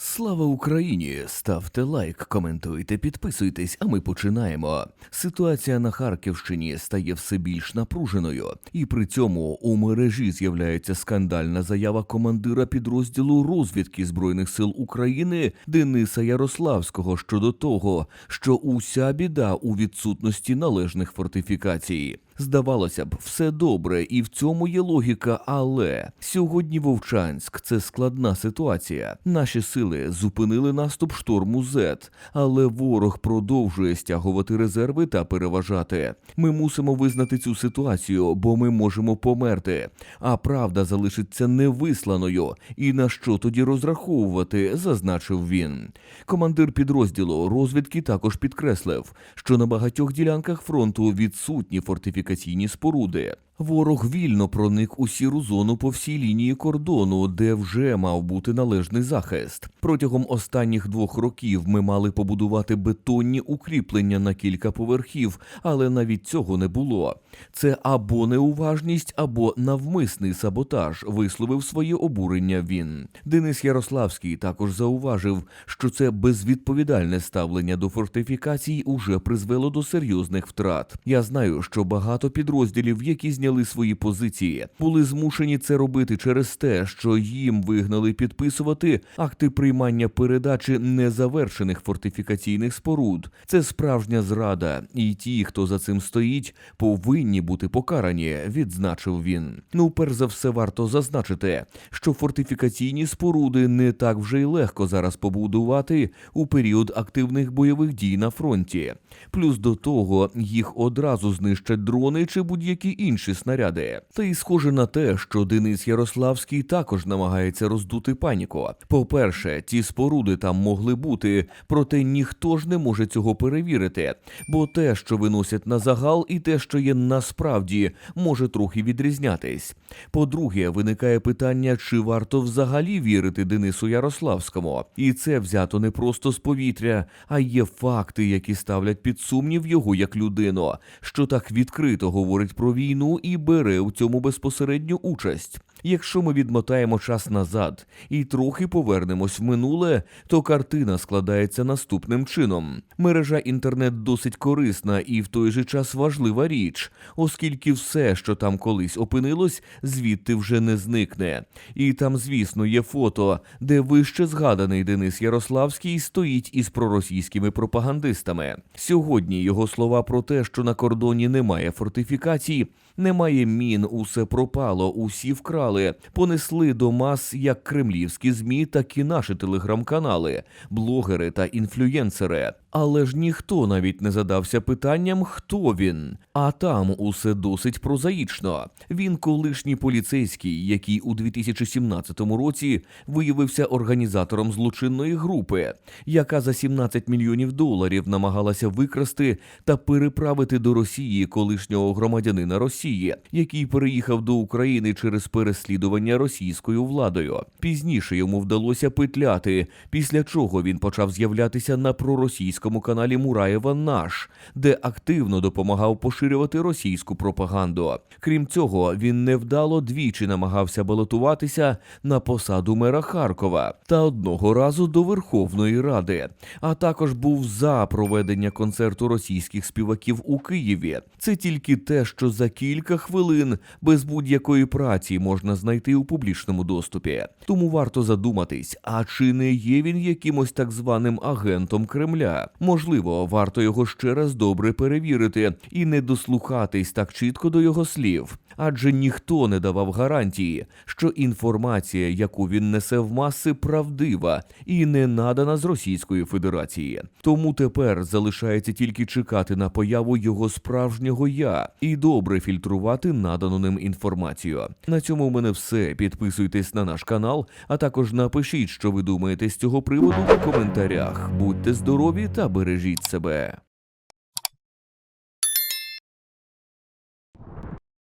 Слава Україні! Ставте лайк, коментуйте, підписуйтесь, а ми починаємо. Ситуація на Харківщині стає все більш напруженою, і при цьому у мережі з'являється скандальна заява командира підрозділу розвідки збройних сил України Дениса Ярославського щодо того, що уся біда у відсутності належних фортифікацій. Здавалося б, все добре, і в цьому є логіка, але сьогодні Вовчанськ це складна ситуація. Наші сили зупинили наступ шторму Зет, але ворог продовжує стягувати резерви та переважати. Ми мусимо визнати цю ситуацію, бо ми можемо померти. А правда залишиться невисланою. І на що тоді розраховувати, зазначив він. Командир підрозділу розвідки також підкреслив, що на багатьох ділянках фронту відсутні фортифікаційні споруди. Ворог вільно проник у сіру зону по всій лінії кордону, де вже мав бути належний захист. Протягом останніх двох років ми мали побудувати бетонні укріплення на кілька поверхів, але навіть цього не було. Це або неуважність, або навмисний саботаж, висловив своє обурення він. Денис Ярославський також зауважив, що це безвідповідальне ставлення до фортифікацій уже призвело до серйозних втрат. Я знаю, що багато підрозділів, які зняли свої позиції, були змушені це робити через те, що їм вигнали підписувати акти приймання передачі незавершених фортифікаційних споруд. Це справжня зрада, і ті, хто за цим стоїть, повинні бути покарані, відзначив він. Ну, перш за все, варто зазначити, що фортифікаційні споруди не так вже й легко зараз побудувати у період активних бойових дій на фронті. Плюс до того їх одразу знищать дрони чи будь-які інші снаряди. Та й схоже на те, що Денис Ярославський також намагається роздути паніку. По-перше, ті споруди там могли бути, проте ніхто ж не може цього перевірити, бо те, що виносять на загал, і те, що є насправді, може трохи відрізнятись. По-друге, виникає питання, чи варто взагалі вірити Денису Ярославському, і це взято не просто з повітря, а є факти, які ставлять під сумнів його як людину, що так відкрито говорить про війну бере у цьому безпосередню участь. Якщо ми відмотаємо час назад і трохи повернемось в минуле, то картина складається наступним чином: мережа інтернет досить корисна і в той же час важлива річ, оскільки все, що там колись опинилось, звідти вже не зникне. І там, звісно, є фото, де вище згаданий Денис Ярославський стоїть із проросійськими пропагандистами. Сьогодні його слова про те, що на кордоні немає фортифікацій, немає мін, усе пропало, усі вкрали, понесли до мас як кремлівські змі, так і наші телеграм-канали, блогери та інфлюєнсери. Але ж ніхто навіть не задався питанням, хто він. А там усе досить прозаїчно. Він колишній поліцейський, який у 2017 році виявився організатором злочинної групи, яка за 17 мільйонів доларів намагалася викрасти та переправити до Росії колишнього громадянина Росії, який переїхав до України через переслідування російською владою. Пізніше йому вдалося петляти, після чого він почав з'являтися на проросійському каналі Мураєва Наш, де активно допомагав поширювати російську пропаганду. Крім цього, він невдало двічі намагався балотуватися на посаду мера Харкова та одного разу до Верховної Ради, а також був за проведення концерту російських співаків у Києві. Це тільки те, що за кілька хвилин без будь-якої праці можна знайти у публічному доступі. Тому варто задуматись, а чи не є він якимось так званим агентом Кремля? Можливо, варто його ще раз добре перевірити і не дослухатись так чітко до його слів. Адже ніхто не давав гарантії, що інформація, яку він несе в маси, правдива і не надана з Російської Федерації. Тому тепер залишається тільки чекати на появу його справжнього я і добре фільтрувати надану ним інформацію. На цьому у мене все. Підписуйтесь на наш канал, а також напишіть, що ви думаєте з цього приводу в коментарях. Будьте здорові та бережіть себе.